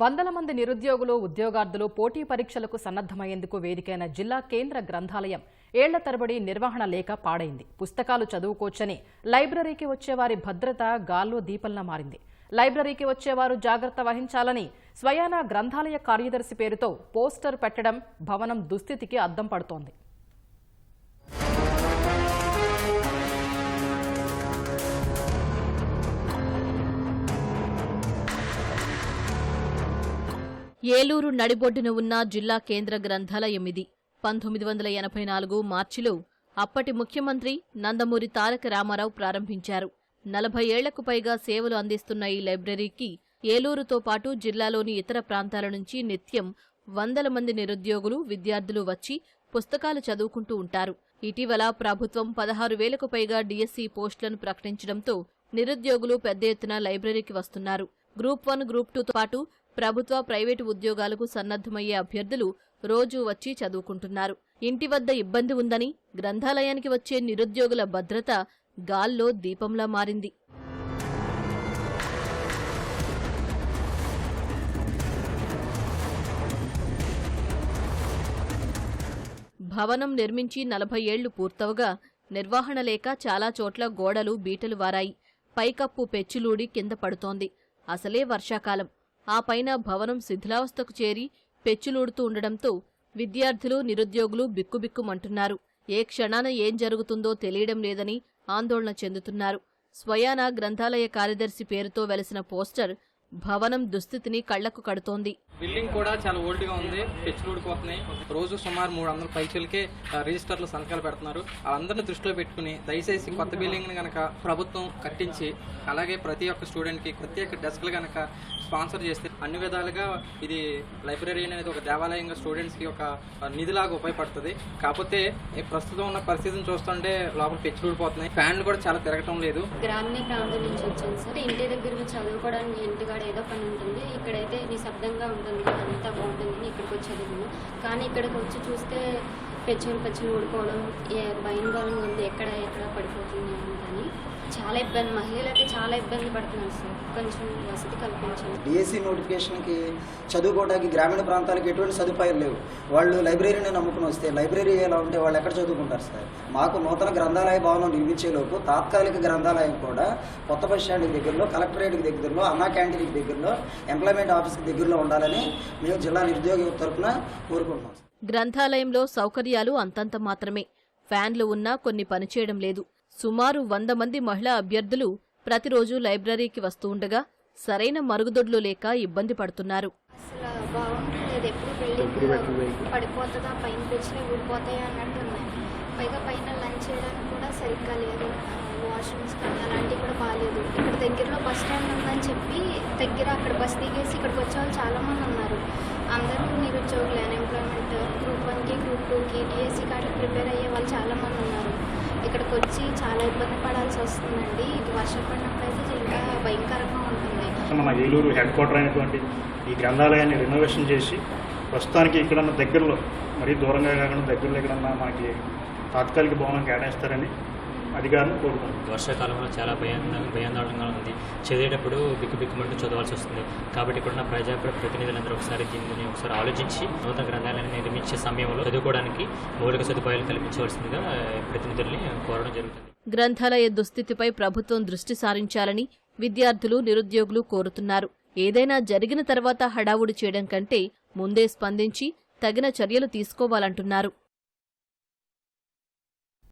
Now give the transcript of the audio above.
వందల మంది నిరుద్యోగులు ఉద్యోగార్థులు పోటీ పరీక్షలకు సన్నద్దమయ్యేందుకు వేదికైన జిల్లా కేంద్ర గ్రంథాలయం ఏళ్ళ తరబడి నిర్వహణ లేక పాడైంది. పుస్తకాలు చదువుకోవచ్చని లైబ్రరీకి వచ్చేవారి భద్రత గాల్లో దీపంలా మారింది. లైబ్రరీకి వచ్చేవారు జాగ్రత్త వహించాలని స్వయానా గ్రంథాలయ కార్యదర్శి పేరుతో పోస్టర్ పెట్టడం భవనం దుస్థితికి అద్దం పడుతోంది. ఏలూరు నడిబొడ్డున ఉన్న జిల్లా కేంద్ర గ్రంథాలయం ఇది. పంతొమ్మిది వందల ఎనభై నాలుగు మార్చిలో అప్పటి ముఖ్యమంత్రి నందమూరి తారక రామారావు ప్రారంభించారు. నలభై ఏళ్ళకు పైగా సేవలు అందిస్తున్న ఈ లైబ్రరీకి ఏలూరుతో పాటు జిల్లాలోని ఇతర ప్రాంతాల నుంచి నిత్యం వందల మంది నిరుద్యోగులు విద్యార్థులు వచ్చి పుస్తకాలు చదువుకుంటూ ఉంటారు. ఇటీవల ప్రభుత్వం పదహారు వేలకు పైగా డిఎస్సి పోస్టులను ప్రకటించడంతో నిరుద్యోగులు పెద్ద ఎత్తున లైబ్రరీకి వస్తున్నారు. గ్రూప్ వన్ గ్రూప్ టూతో పాటు ప్రభుత్వ ప్రైవేటు ఉద్యోగాలకు సన్నద్దమయ్యే అభ్యర్థులు రోజూ వచ్చి చదువుకుంటున్నారు. ఇంటి వద్ద ఇబ్బంది ఉందని గ్రంథాలయానికి వచ్చే నిరుద్యోగుల భద్రత గాల్లో దీపంలా మారింది. భవనం నిర్మించి నలభై ఏళ్ళు పూర్తవగా నిర్వహణ లేక చాలా చోట్ల గోడలు బీటలు వారాయి. పైకప్పు పెచ్చులూడి కింద పడుతోంది. అసలే వర్షాకాలం. ఆ పైన భవనం శిథిలావస్థకు చేరి పెచ్చులూడుతూ ఉండడంతో విద్యార్థులు నిరుద్యోగులు బిక్కుబిక్కుమంటున్నారు. ఏ క్షణాన ఏం జరుగుతుందో తెలియడం లేదని ఆందోళన చెందుతున్నారు. స్వయాన గ్రంథాలయ కార్యదర్శి పేరుతో వెలసిన పోస్టర్ భవనం దుస్థితిని కళ్ళకు కడుతోంది. బిల్డింగ్ కూడా చాలా ఓల్డ్గా ఉంది పెచ్చులు ఊడిపోతున్నాయి రోజు సుమారు మూడు వందల పైచలకే రిజిస్టర్లు సంతకాలు పెడుతున్నారు. వాళ్ళందరినీ దృష్టిలో పెట్టుకుని దయచేసి కొత్త బిల్డింగ్ని గనక ప్రభుత్వం కట్టించి అలాగే ప్రతి ఒక్క స్టూడెంట్కి ప్రత్యేక డెస్క్లు గనక స్పాన్సర్ చేస్తే అన్ని విధాలుగా ఇది లైబ్రరీ అనేది ఒక దేవాలయంగా స్టూడెంట్స్కి ఒక నిధిలాగా ఉపయోగపడుతుంది. కాకపోతే ఈ ప్రస్తుతం ఉన్న పరిస్థితిని చూస్తుంటే లోపల పెచ్చులు ఊడిపోతున్నాయి ఫ్యాన్లు కూడా చాలా తిరగటం లేదు. గ్రామీణ ప్రాంతం నుంచి వచ్చాను సార్. ఇంటి దగ్గర చదువుకోవడానికి ఇంటికాడ ఏదో పని ఉంటుంది ఇక్కడైతే నిశ్శబ్దంగా ఉంటుంది అంతా బాగుంటుంది ఇక్కడికి వచ్చేది కానీ ఇక్కడికి వచ్చి చూస్తే పెచ్చులు పెచ్చులు ఊడుకోవడం భయం భయంగా ఉంది ఎక్కడ ఎక్కడ పడిపోతుంది అని. చాలా ఇబ్బంది మహిళలకి చాలా ఇబ్బంది పడుతున్నారు సార్. కొంచెం వసతి కల్పించండి. డిఎస్సి నోటిఫికేషన్కి చదువుకోవడానికి గ్రామీణ ప్రాంతాలకు ఎటువంటి సదుపాయాలు లేవు. వాళ్ళు లైబ్రరీని నమ్ముకుని వస్తే లైబ్రరీ ఎలా ఉంటే వాళ్ళు ఎక్కడ చదువుకుంటారు సార్? మాకు నూతన గ్రంథాలయ భవనం నిర్మించేలోపు తాత్కాలిక గ్రంథాలయం కూడా కొత్త బస్ స్టాండ్కి దగ్గరలో కలెక్టరేట్కి దగ్గరలో అన్నా క్యాంటీన్కి దగ్గరలో ఎంప్లాయ్మెంట్ ఆఫీస్కి దగ్గరలో ఉండాలని మేము జిల్లా నిరుద్యోగ తరఫున కోరుకుంటున్నాం సార్. గ్రంథాలయంలో సౌకర్యాలు అంతంత మాత్రమే. ఫ్యాన్లు ఉన్నా కొన్ని పనిచేయడం లేదు. సుమారు వంద మంది మహిళా అభ్యర్థులు ప్రతిరోజు లైబ్రరీకి వస్తూ ఉండగా సరైన మరుగుదొడ్లు లేక ఇబ్బంది పడుతున్నారు. పడిపోతుందా? పైన పెంచినా ఊడిపోతాయి అన్నట్టు ఉన్నాయి. పైగా పైన లంచ్ చేయడానికి కూడా సరిగ్గా లేదు. వాష్రూమ్స్ కానీ అలాంటివి కూడా బాగాలేదు ఇక్కడ దగ్గరలో బస్ స్టాండ్ ఉందని చెప్పి దగ్గర అక్కడ బస్ దిగేసి ఇక్కడికి వచ్చే వాళ్ళు చాలామంది ఉన్నారు. అందరూ నిరుద్యోగులు అన్ఎంప్లాయ్మెంట్ గ్రూప్ వన్కి గ్రూప్ టూకి డిఎస్సి కార్డులు ప్రిపేర్ అయ్యే వాళ్ళు చాలామంది ఉన్నారు. ఇక్కడికి వచ్చి చాలా ఇబ్బంది పడాల్సి వస్తుందండి. ఇది వర్షం పడినప్పుడు అయితే ఇంకా భయంకరంగా ఉంటుంది. మన ఏలూరు హెడ్ క్వార్టర్ అయినటువంటి ఈ గ్రంథాలయాన్ని రెనోవేషన్ చేసి ప్రస్తుతానికి ఇక్కడ దగ్గరలో మరీ దూరంగా కాకుండా దగ్గరలో ఎక్కడన్నా మనకి తాత్కాలిక భవనం కేటాయిస్తారని అధికారులు కోరుకుంటున్నాం వర్షాకాలంలో చాలా భయాంద భయాందోళనగా ఉంది. చదివేటప్పుడు బిక్కు బిక్కుమంటూ చదవాల్సి వస్తుంది. కాబట్టి ఇక్కడ ఉన్న ప్రజా ప్రతినిధులందరూ ఒకసారి దీనిని ఒకసారి ఆలోచించి నూతన గ్రంథాలయాన్ని నిర్మించే సమయంలో చదువుకోవడానికి మౌలిక సదుపాయాలు కల్పించవలసిందిగా ప్రతినిధుల్ని కోరడం జరుగుతుంది. గ్రంథాలయ దుస్థితిపై ప్రభుత్వం దృష్టి సారించాలని విద్యార్థులు నిరుద్యోగులు కోరుతున్నారు. ఏదైనా జరిగిన తర్వాత హడావుడి చేయడం కంటే ముందే స్పందించి తగిన చర్యలు తీసుకోవాలంటున్నారు.